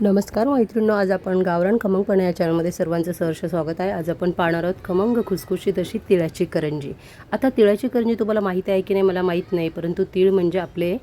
नमस्कार मैत्रिणींनो आज आपण गावरान खमंगपणा या चॅनलमध्ये सर्वांचं सहर्ष स्वागत आहे. आज आपण पाहणार आहोत खमंग खुसखुशीत अशी तिळाची करंजी. आता तिळाची करंजी तुम्हाला माहिती आहे की नाही? मला माहीत नाही परंतु तीळ म्हणजे आपले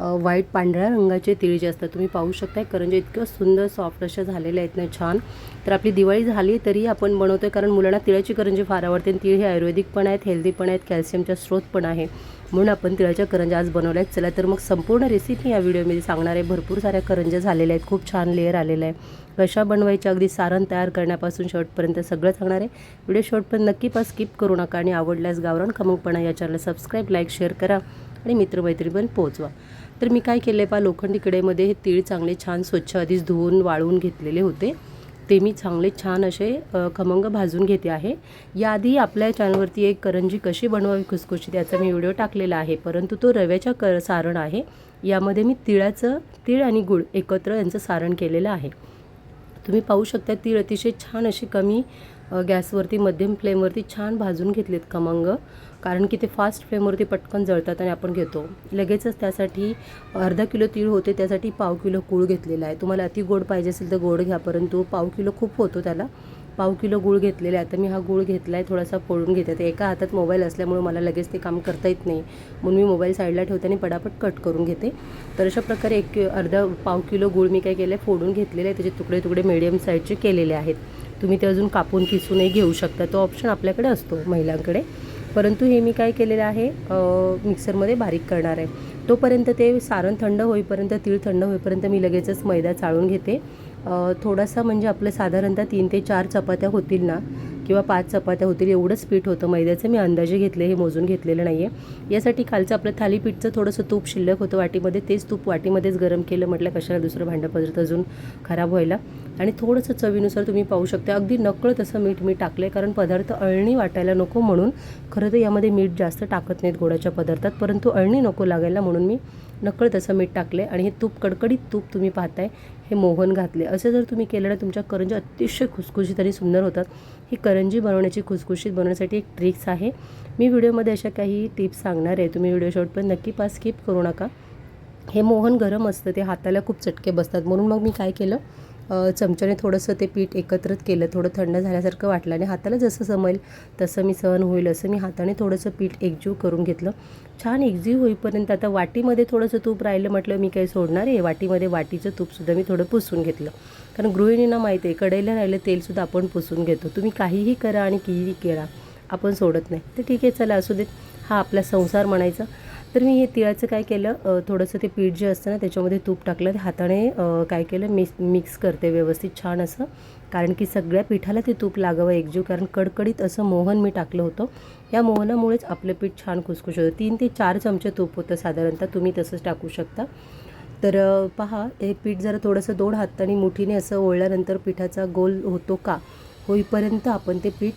व्हाईट पांढऱ्या रंगाचे तीळ जे असतात. तुम्ही पाहू शकताय करंजी इतकं सुंदर सॉफ्ट अशा झालेल्या आहेत ना छान. तर आपली दिवाळी झाली तरी आपण बनवतो आहे कारण मुलांना तिळाची करंजी फार आवडते. आणि तीळ हे आयुर्वेदिक पण आहेत हेल्दी पण आहेत कॅल्शियमचा स्रोत पण आहे. म्हणून आपण तिळाच्या करंज्या आज बनवल्या आहेत चला तर मग संपूर्ण रेसिपी या व्हिडिओमध्ये सांगणार आहे भरपूर साऱ्या करंज्या झालेल्या आहेत. खूप छान लेअर आलेलं आहे कशा बनवायच्या अगदी सारण तयार करण्यापासून शेवटपर्यंत सगळं सांगणार. आहे व्हिडिओ शेवटपर्यंत नक्की पण स्किप करू नका. आणि आवडल्यास गावरान खमंगपणा या चॅनलला सबस्क्राईब लाईक शेअर करा. आणि मित्रमैत्रीण पोहोचवा. तर मी काय केलं आहे पा लोखंडी कडेमध्ये हे तीळ चांगले छान स्वच्छ आधीच धुवून वाळवून घेतलेले होते. ते मी चांगले छान असे खमंग भाजून घेते आहे. याआधी आपल्या चॅनलवरती एक करंजी कशी बनवावी खुसखुशी त्याचा मी व्हिडिओ टाकलेला आहे. परंतु तो रव्याच्या कर सारण आहे. यामध्ये मी तिळाचं तीळ आणि गुळ एकत्र यांचं सारण केलेलं आहे. तुम्ही पाहू शकता तीळ अतिशय छान अशी कमी गॅसवरती मध्यम फ्लेमवरती छान भाजून घेतलेत खमंग. कारण की ते फास्ट फ्लेमवरती पटकन जळतात आणि आपण घेतो. लगेचच त्यासाठी अर्धा किलो तीळ होते त्यासाठी पाव किलो गूळ घेतलेला आहे. तुम्हाला अति गोड पाहिजे असेल तर गोड घ्या परंतु पाव किलो खूप होतो त्याला. पाव किलो गूळ घेतलेला आहे. आता मी हा गूळ घेतला आहे थोडासा फोडून घेते. तर एका हातात मोबाईल असल्यामुळे मला लगेच ते काम करता येत नाही. म्हणून मी मोबाईल साईडला ठेवते आणि पटापट कट करून घेते. तर अशा प्रकारे एक अर्धा पाव किलो गूळ मी काय केलं आहे फोडून घेतलेले आहे. त्याचे तुकडे तुकडे मिडियम साईजचे केलेले आहेत. तुम्ही ते अजून कापून किसूनही घेऊ शकता. तो ऑप्शन आपल्याकडे असतो महिलांकडे. परंतु हे मी काय केलेलं आहे मिक्सरमध्ये बारीक करणार आहे. तोपर्यंत ते सारण थंड होईपर्यंत तीळ थंड होईपर्यंत मी लगेचच मैदा चाळून घेते. थोडासा म्हणजे आपलं साधारणतः तीन ते चार चपात्या होतील ना किंवा पाच चपात्या होतील एवढंच पीठ होतं. मैद्याचं मी अंदाजे घेतले हे मोजून घेतलेलं नाही आहे यासाठी खालचं आपलं थालीपीठचं थोडंसं तूप शिल्लक होतं वाटीमध्ये. तेच तूप वाटीमध्येच गरम केलं म्हटलं कशाला दुसरं भांडं पदार्थ अजून खराब व्हायला. आणि थोडंसं चवीनुसार तुम्ही पाहू शकता. अगदी नकळत तसं मीठ मी टाकलं आहे कारण पदार्थ अळणी वाटायला नको म्हणून. खरं तर यामध्ये मीठ जास्त टाकत नाहीत गोडाच्या पदार्थात परंतु अळणी नको लागायला म्हणून मी नकळत असं मीठ टाकले आणि हे तूप कडकडीत तूप तुम्ही पाहताय हे मोहन घातले असं जर तुम्ही केलं ना तुमच्या करंजी अतिशय खुसखुशीत आणि सुंदर होतात. ही करंजी बनवण्याची खुसखुशीत बनवण्यासाठी एक ट्रिक्स आहे. मी व्हिडिओमध्ये अशा काही टिप्स सांगणार आहे. तुम्ही व्हिडिओ शेवट पण नक्की पास स्किप करू नका. हे मोहन गरम असतं ते हाताला खूप चटके बसतात. म्हणून मग मी काय केलं चमच्याने थोडंसं ते पीठ एकत्रित केलं थोडं थंड झाल्यासारखं वाटलं आणि हाताला जसं जमेल तसं मी सहन होईल असं मी हाताने थोडंसं पीठ एकजीव करून घेतलं. छान एकजीव होईपर्यंत आता वाटीमध्ये थोडंसं तूप राहिलं म्हटलं मी काही सोडणार आहे वाटीमध्ये वाटीचं तूपसुद्धा मी थोडं पुसून घेतलं. कारण गृहिणींना माहिती आहे कढईला राहिलं तेलसुद्धा आपण पुसून घेतो. तुम्ही काहीही करा आणि कितीही करा आपण सोडत नाही. तर ठीक आहे चला असू देत. हा आपला संसार म्हणायचा. तर मी हे तिळाचं काय केलं थोडंसं ते पीठ जे असतं ना त्याच्यामध्ये तूप टाकलं ते हाताने काय केलं मिक्स मिक्स करते व्यवस्थित छान असं. कारण की सगळ्या पिठाला ते तूप लागावं एकजीव कारण कडकडीत असं मोहन मी टाकलं होतं. या मोहनामुळेच आपलं पीठ छान खुसखुश होतं. तीन ते चार चमचे तूप होतं साधारणतः तुम्ही तसंच टाकू शकता. तर पहा हे पीठ जरा थोडंसं दोन हाताने मुठीने असं ओळल्यानंतर पिठाचा गोल होतो का? होईपर्यंत आपण ते पीठ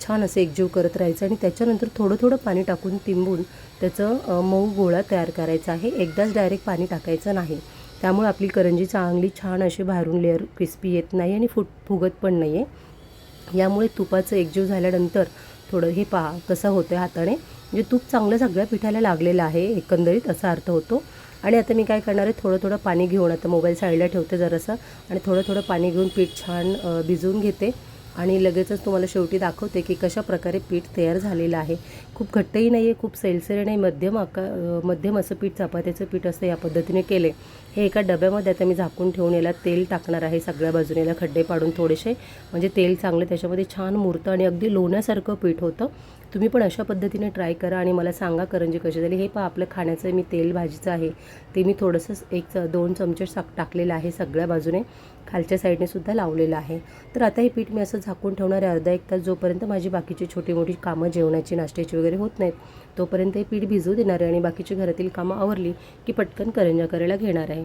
छान असं एकजीव करत राहायचं आणि त्याच्यानंतर थोडं थोडं पाणी टाकून तिंबून त्याचं मऊ गोळा तयार करायचा आहे. एकदाच डायरेक्ट पाणी टाकायचं नाही. त्यामुळे आपली करंजी चांगली छान अशी बाहेरून लेअर क्रिस्पी येत नाही आणि फुट फुगत पण नाही आहे यामुळे तुपाचं एकजीव झाल्यानंतर थोडं हे पहा कसं होतं हाताने. म्हणजे तूप चांगलं सगळ्या पिठाला लागलेलं आहे एकंदरीत असा अर्थ होतो. आणि आता मी काय करणार आहे थोडं थोडं पाणी घेऊन आता मोबाईल साईडला ठेवते जरासं आणि थोडं थोडं पाणी घेऊन पीठ छान भिजवून घेते. आणि लगेचच तुम्हाला शेवटी दाखवते की कशा प्रकारे पीठ तयार झालेलं आहे. खूप घट्टही नाही आहे खूप सैलसरी नाही मध्यम आका मध्यम असं पीठ चपात्याचं पीठ असं या पद्धतीने केले हे एका डब्यामध्ये आता मी झाकून ठेवून याला तेल टाकणार आहे सगळ्या बाजूने याला खड्डे पाडून थोडेसे म्हणजे तेल चांगलं त्याच्यामध्ये छान मुरतं आणि अगदी लोण्यासारखं पीठ होतं. तुम्ही पण अशा पद्धतीने ट्राय करा आणि मला सांगा करंजी कशी झाली. हे पहा आपलं खाण्याचं मी तेल भाजीचं आहे. ते मी थोडंसं एक च दोन चमचे साक टाकलेलं आहे सगळ्या बाजूने. खालच्या साईडने सुद्धा लावलेलं आहे. तर आता हे पीठ मी असं झाकून ठेवणार आहे. अर्धा एक तास जोपर्यंत माझी बाकीची छोटी मोठी कामं जेवणाची नाश्त्याची वगैरे होत नाहीत तोपर्यंत हे पीठ भिजू देणार आहे आणि बाकीची घरातील कामं आवरली की पटकन करंजा करायला घेणार आहे.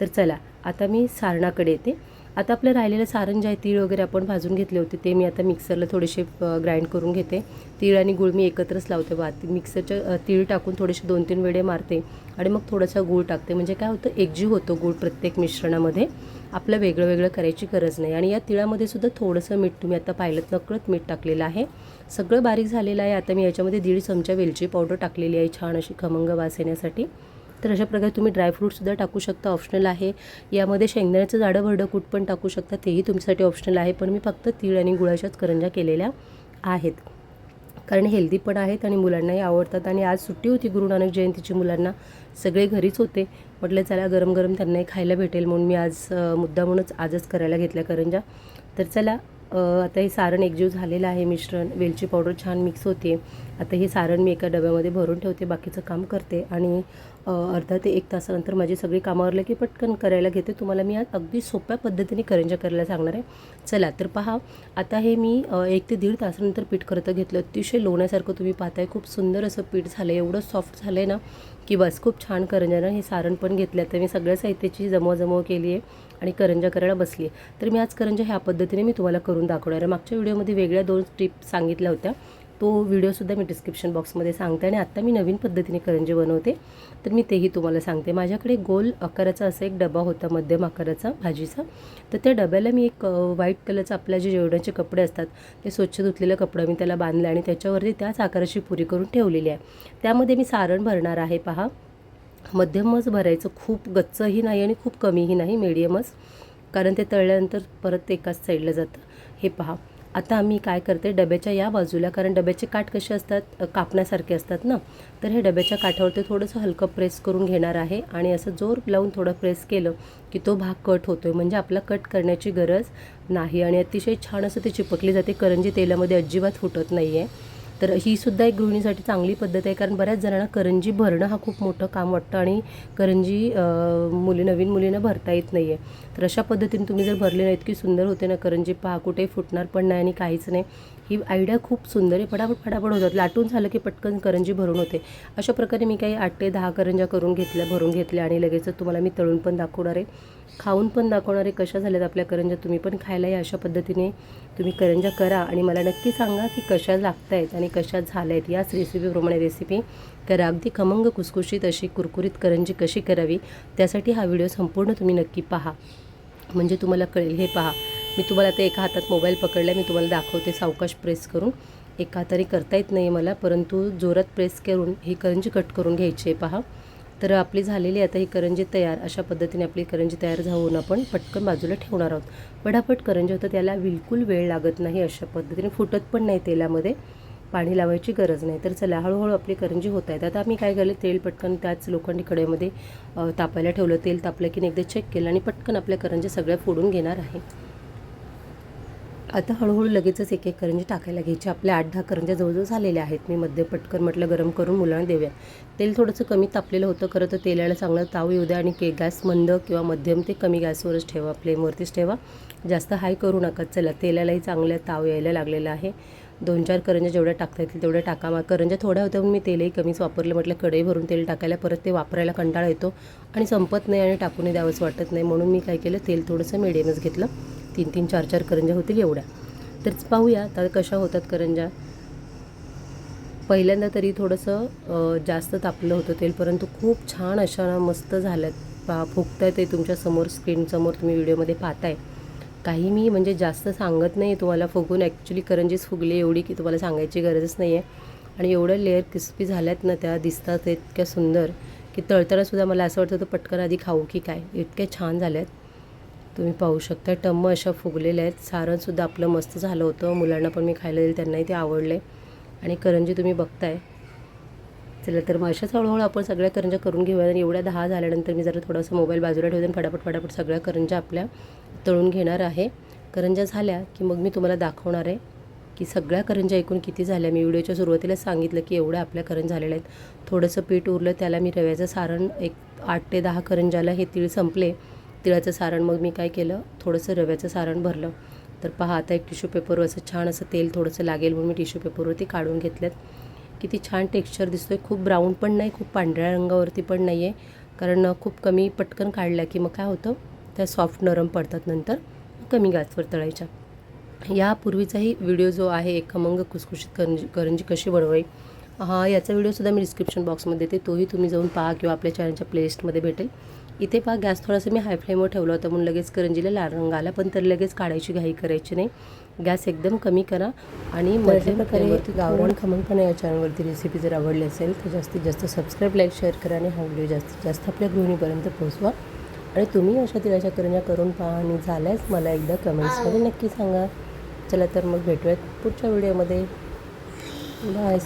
तर चला आता मी सारणाकडे येते. आता आपलं राहिलेलं सारण जे आहे तीळ वगैरे आपण भाजून घेतले होते ते मी आता मिक्सरला थोडेसे ग्राइंड करून घेते. तीळ आणि गुळ मी एकत्रच लावते. वात मिक्सरच्या तीळ टाकून थोडेसे दोन तीन वेळे मारते आणि मग थोडासा गूळ टाकते. म्हणजे काय होतं एकजीव होतो गूळ प्रत्येक मिश्रणामध्ये आपलं वेगळं वेगळं करायची गरज नाही. आणि या तिळामध्ये सुद्धा थोडंसं मीठ तुम्ही आता पाहिलं नकळत मीठ टाकलेलं आहे. सगळं बारीक झालेलं आहे. आता मी याच्यामध्ये दीड चमचा वेलची पावडर टाकलेली आहे छान अशी खमंग वास येण्यासाठी. तर अशा प्रकारे तुम्ही ड्रायफ्रूटसुद्धा टाकू शकता ऑप्शनल आहे. यामध्ये शेंगदाण्याचं जाडं भरडं कूट पण टाकू शकता. तेही तुमच्यासाठी ऑप्शनल आहे पण मी फक्त तीळ आणि गुळाच्याच करंजा केलेल्या आहेत. कारण हेल्दी पण आहेत आणि मुलांनाही आवडतात. आणि आज सुट्टी होती गुरु नानक जयंतीची मुलांना. सगळे घरीच होते. म्हटलं चला गरम गरम त्यांनाही खायला भेटेल. म्हणून मी आज मुद्दा मुद्दामूनच आजच करायला घेतल्या करंजा तर चला आता हे सारण एकजीव झालेलं आहे मिश्रण. वेलची पावडर छान मिक्स होते. आता हे सारण मी एका डब्यामध्ये भरून ठेवते बाकीचं काम करते आणि अर्धा ते एक तासानंतर माझी सगळी कामं की पटकन करायला घेते. तुम्हाला मी आज अगदी सोप्या पद्धतीने करंजा करायला सांगणार आहे. चला तर पहा. आता हे मी एक ते दीड तासानंतर पीठ करतं घेतलं. अतिशय लोण्यासारखं तुम्ही पाहताय. खूप सुंदर असं पीठ झालं आहे एवढं सॉफ्ट झालं आहे ना की बस खूप छान करंजानं हे सारण पण घेतलं. तर मी सगळ्या साहित्याची जमवाजमव केली आहे. आणि करंजा करायला बसली आहे. तर मी आज करंजा ह्या पद्धतीने मी तुम्हाला करून दाखवणार आहे. मागच्या व्हिडिओमध्ये वेगळ्या दोन टिप सांगितल्या होत्या. तो व्हिडिओसुद्धा मी डिस्क्रिप्शन बॉक्समध्ये सांगते आणि आत्ता मी नवीन पद्धतीने करंजे बनवते. तर मी तेही तुम्हाला सांगते. माझ्याकडे गोल आकाराचा असा एक डबा होता मध्यम आकाराचा भाजीचा. तर त्या डब्याला मी एक व्हाईट कलरचा आपल्या जे जेवणाचे कपडे असतात ते स्वच्छ धुतलेलं कपडं मी त्याला बांधलं आणि त्याच्यावरती त्याच आकाराची पुरी करून ठेवलेली आहे. त्यामध्ये मी सारण भरणार आहे पहा. मध्यमच भरायचं खूप गच्चही नाही आणि खूप कमीही नाही मिडियमच कारण ते तळल्यानंतर परत एकाच साईडला जातं. हे पहा. आता आम्ही काय करते डब्याच्या या बाजूला कारण डब्याचे काठ कसे असतात? कापण्यासारखे असतात ना? तर हे डब्याच्या काठावरती थोडंसं हलकं प्रेस करून घेणार आहे आणि असं जोर लावून थोडं प्रेस केलं की तो भाग कट होतो आहे म्हणजे आपला कट करण्याची गरज नाही आणि अतिशय छान असं ते चिपकली जाते. करंजी तेलामध्ये अजिबात फुटत नाही आहे तर ही सुद्धा एक गृहिणीसाठी चांगली पद्धत आहे कारण बऱ्याच जणांना करंजी भरणं हा खूप मोठं काम वाटतं आणि करंजी मुली नवीन मुलींना भरता येत नाही आहे तर अशा पद्धतीने तुम्ही जर भरले ना इतकी सुंदर होते ना करंजी पहा कुठेही फुटणार पण नाही आणि काहीच नाही. ही आयडिया खूप सुंदर आहे. फटाफट फटाफट होतात. लाटून झालं की पटकन करंजी भरून होते. अशा प्रकारे मी काही आठ ते दहा करंज्या करून घेतल्या भरून घेतल्या आणि लगेच तुम्हाला मी तळून पण दाखवणार आहे. खाऊन पण दाखवणार आहे कशा झाल्यात आपल्या करंज्या. तुम्ही पण खायला या अशा पद्धतीने तुम्ही करंज्या करा आणि मला नक्की सांगा की कशा लागत आहेत आणि कशा झाल्या आहेत याच रेसिपीप्रमाणे रेसिपी करा. अगदी खमंग कुसकुशीत अशी कुरकुरीत करंजी कशी करावी त्यासाठी हा व्हिडिओ संपूर्ण तुम्ही नक्की पहा. म्हणजे तुम्हाला कळेल. हे पहा. मी तुम्हाला आता एका हातात मोबाईल पकडला मी तुम्हाला दाखवते. सावकाश प्रेस करून. एका हाताने करता येत नाही मला परंतु जोरात प्रेस करून ही करंजी कट करून घ्यायची आहे पहा. तर आपली झालेली आता ही करंजी तयार. अशा पद्धतीने आपली करंजी तयार होऊन आपण पटकन बाजूला ठेवणार आहोत. पटापट करंजी होतं त्याला बिलकुल वेळ लागत नाही अशा पद्धतीने. फुटत पण नाही तेलामध्ये. पाणी लावायची गरज नाही. तर चला हळूहळू आपली करंजी होत आहेत. आता आम्ही काय केलं तेल पटकन त्याच लोखंडी कढईमध्ये तापायला ठेवलं. तेल तापलं की एकदा चेक केलं आणि पटकन आपल्या करंजी सगळ्या फोडून घेणार आहे. आता हळूहळू लगेचच एक एक करंजी टाकायला घ्यायची. आपल्या आठ दहा करंज्या जवळजवळ झालेल्या आहेत. मी मध्ये पटकन म्हटलं गरम करून मुलांना देऊया. तेल थोडंसं कमी तापलेलं होतं खरं तर. तेलाला चांगलं ताव येऊ द्या आणि के गॅस मंद किंवा मध्यम ते कमी गॅसवरच ठेवा. फ्लेमवरतीच ठेवा. जास्त हाय करू नका. चला तेलालाही चांगलं ताव यायला लागलेला आहे. दोन चार करंज्या जेवढ्या टाकता येतील तेवढ्या टाका. मग करंज्या थोड्या होत्या पण मी तेलही कमीच वापरलं. म्हटलं कढई भरून तेल टाकायला परत ते वापरायला कंटाळा येतो आणि संपत नाही आणि टाकूनही द्यावंच वाटत नाही. म्हणून मी काय केलं तेल थोडंसं मिडियमच घेतलं. तीन तीन चार चार करंज्या होतील एवढ्या. तर पाहूया तर कशा होतात करंज्या. पहिल्यांदा तरी थोडंसं जास्त तापलं होतं तेल परंतु खूप छान अशा मस्त झाल्यात. पहा आहे ते तुमच्यासमोर स्क्रीनसमोर तुम्ही व्हिडिओमध्ये पाहताय. काही मी म्हणजे जास्त सांगत नाही तुम्हाला फुगून ॲक्च्युली करंजीच फुगली एवढी की तुम्हाला सांगायची गरजच नाही आहे आणि एवढ्या लेअर क्रिस्पी झाल्यात ना त्या दिसतात इतक्या सुंदर की तळतळासुद्धा मला असं वाटतं होतं पटकन आधी खाऊ की काय? इतक्या छान झाल्यात. तुम्ही पाहू शकता टम्म अशा फुगलेल्या आहेत. सारणसुद्धा आपलं मस्त झालं होतं. मुलांना पण मी खायला दिलं त्यांनाही ते आवडले. आणि करंजी तुम्ही बघताय. चला तर मग अशाच हळूहळू आपण सगळ्या करंज्या करून घेऊया आणि एवढ्या दहा झाल्यानंतर मी जरा थोडासा मोबाईल बाजूला ठेवते आणि फटाफट फटाफट सगळ्या करंजा आपल्या तळून घेणार आहे. करंज्या झाल्या की मग मी तुम्हाला दाखवणार आहे की सगळ्या करंजा एकूण किती झाल्या. मी व्हिडिओच्या सुरुवातीला सांगितलं की एवढ्या आपल्या करंज झालेल्या आहेत. थोडंसं पीठ उरलं त्याला मी रव्याचं सारण एक आठ ते दहा करंजाला हे तीळ संपले. तिळाचं सारण मग मी काय केलं? थोडंसं रव्याचं सारण भरलं. तर पहा आता एक टिश्यू पेपरवर असं छान असं तेल थोडंसं लागेल म्हणून मी टिश्यू पेपरवरती काढून घेतल्यात. किती छान टेक्स्चर दिसतो आहे खूप ब्राऊन पण नाही खूप पांढऱ्या रंगावरती पण नाही आहे कारण खूप कमी पटकन काढल्या की मग काय होतं? त्या सॉफ्ट नरम पडतात नंतर कमी गॅसवर तळायच्या. यापूर्वीचाही व्हिडिओ जो आहे एक खमंग कुसकुशीत करंजी करंजी कशी बनवावी? हा याचा व्हिडिओसुद्धा मी डिस्क्रिप्शन बॉक्समध्ये देते. तोही तुम्ही जाऊन पहा किंवा आपल्या चॅनलच्या प्लेलिस्टमध्ये भेटेल. इथे पहा गॅस थोडासा मी हाय फ्लेमवर ठेवला होता म्हणून लगेच करंजीला लाल रंग आला पण तर लगेच काढायची घाई करायची नाही. गॅस एकदम कमी करा आणि मध्यम प्रकारे गावरान खमंग पण या चॅनलवरती रेसिपी जर आवडली असेल तर जास्तीत जास्त सबस्क्राईब लाईक शेअर करा आणि हा व्हिडिओ जास्तीत जास्त आपल्या गृहिणीपर्यंत पोहोचवा. आणि तुम्ही अशा तिळाच्या करंज्या करून पहा आणि झाल्यास मला एकदा कमेंट्समध्ये नक्की सांगा. चला तर मग भेटूयात पुढच्या व्हिडिओमध्ये बाय